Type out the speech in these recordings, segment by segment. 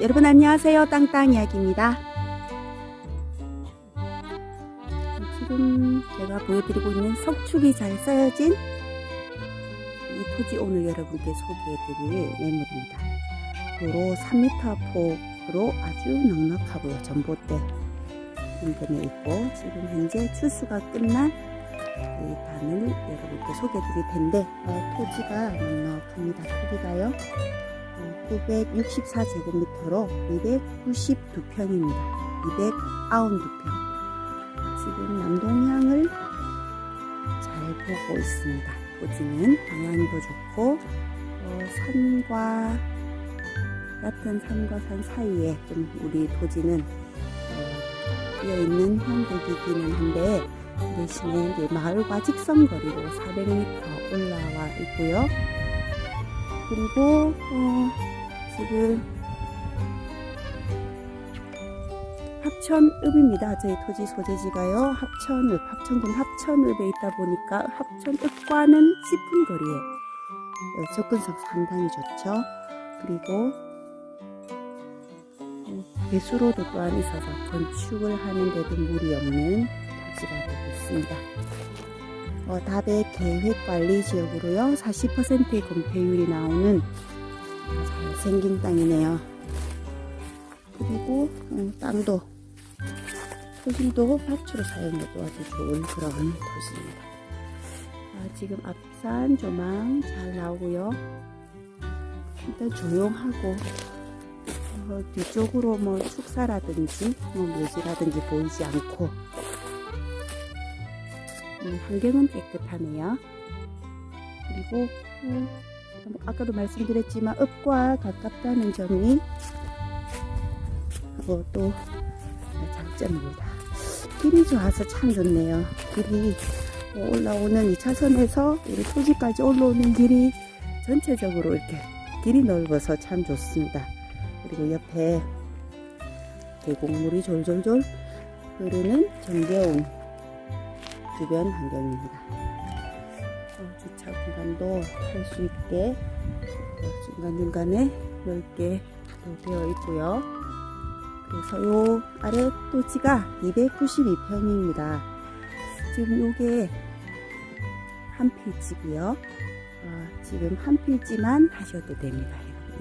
여러분 안녕하세요. 땅땅 이야기입니다. 지금 제가 보여드리고 있는 석축이 잘 쌓여진 이 토지 오늘 여러분께 소개해드릴 매물입니다. 도로 3m 폭으로 아주 넉넉하고요. 전봇대 인근에 있고 지금 현재 추수가 끝난 이 단을 여러분께 소개해드릴 텐데 어, 토지가 넉넉합니다. 크기가요. 964제곱미터로 292평입니다. 292평. 지금 남동향을 잘 보고 있습니다. 토지는 방향도 좋고 어, 산과 얕은 산과 산 사이에 좀 우리 토지는 어, 비어있는 현대기기는 한데 대신에 이제 마을과 직선 거리로 400m 올라와 있고요. 그리고 어, 지금 합천읍입니다. 저희 토지 소재지가요. 합천읍, 합천군 합천읍에 있다 보니까 합천읍과는 10분 거리에 어, 접근성 상당히 좋죠. 그리고 어, 배수로도 또한 있어서 건축을 하는데도 무리 없는 토지가 되고 있습니다. 어, 답의 계획관리 지역으로요. 40%의 건폐율이 나오는 잘 생긴 땅이네요. 그리고 음, 땅도 토질도 밭으로 사용해도 아주 좋은 그런 토지입니다. 아, 지금 앞산 조망 잘 나오고요. 일단 조용하고 어, 뒤쪽으로 뭐 축사라든지 뭐 묘지라든지 보이지 않고 음, 환경은 깨끗하네요. 그리고 음, 아까도 말씀드렸지만 읍과 가깝다는 점이 또 장점입니다. 길이 좋아서 참 좋네요. 길이 올라오는 이 차선에서 우리 토지까지 올라오는 길이 전체적으로 이렇게 길이 넓어서 참 좋습니다. 그리고 옆에 계곡물이 졸졸졸 흐르는 정겨운 주변 환경입니다. 공간도 할 수 있게 중간중간에 넓게 되어 있고요. 그래서 요 아래 토지가 292평입니다. 지금 요게 한 필지고요. 어, 지금 한 필지만 하셔도 됩니다.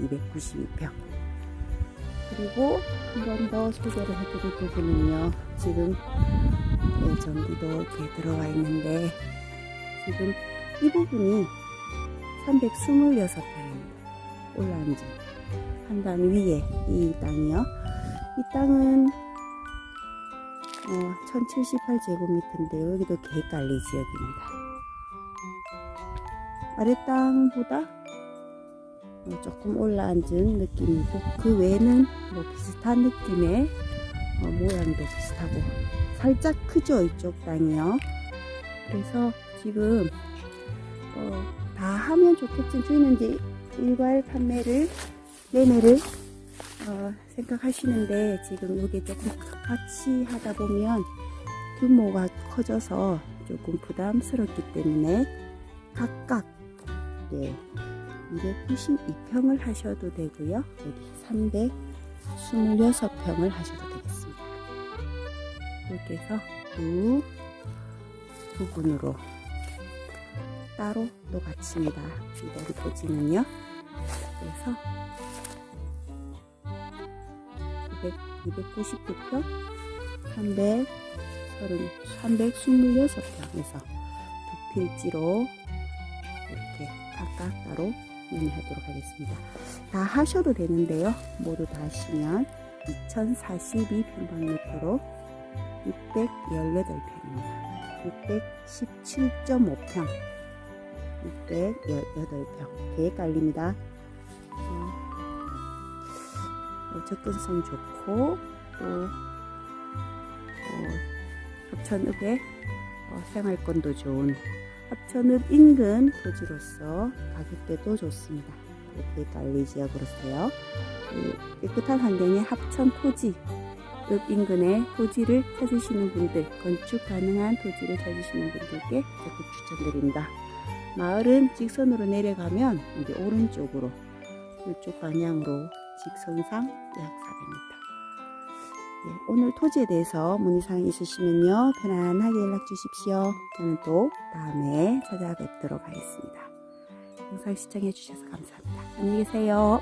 292평. 그리고 한 번 더 소개를 해드릴 부분은요. 지금 네, 전기도 이렇게 들어와 있는데 지금 이 부분이 326평입니다. 올라앉은 한단 위에 이 땅이요. 이 땅은 어, 1078제곱미터인데요. 여기도 계획관리 지역입니다. 아래 땅보다 어, 조금 올라앉은 느낌이고 그 외에는 뭐 비슷한 느낌의 어, 모양도 비슷하고 살짝 크죠 이쪽 땅이요. 그래서 지금 어, 다 하면 좋겠지만 저희는 이제 일괄 판매를 매매를 어, 생각하시는데 지금 이게 조금 같이 하다 보면 규모가 커져서 조금 부담스럽기 때문에 각각 네, 292평을 하셔도 되고요. 여기 326평을 하셔도 되겠습니다. 이렇게 해서 두 부분으로 따로 또 갖춥니다. 이번 토지는요. 그래서 299평, 330, 326평에서 두 필지로 이렇게 각각 따로 문의하도록 하겠습니다. 다 하셔도 되는데요. 모두 다 하시면 2042평방미터로 618평입니다. 617.5평, 618평 계획관리입니다. 어, 어, 접근성 좋고 또 어, 합천읍의 어, 생활권도 좋은 합천읍 인근 토지로서 가격대도 좋습니다. 계획 관리 지역으로서요. 깨끗한 환경의 합천 토지 읍 인근의 토지를 찾으시는 분들, 건축 가능한 토지를 찾으시는 분들께 적극 추천드립니다. 마을은 직선으로 내려가면 이제 오른쪽으로 이쪽 방향으로 직선상 약 400m. 예, 오늘 토지에 대해서 문의사항 있으시면요. 편안하게 연락 주십시오. 저는 또 다음에 찾아뵙도록 하겠습니다. 영상 시청해 주셔서 감사합니다. 안녕히 계세요.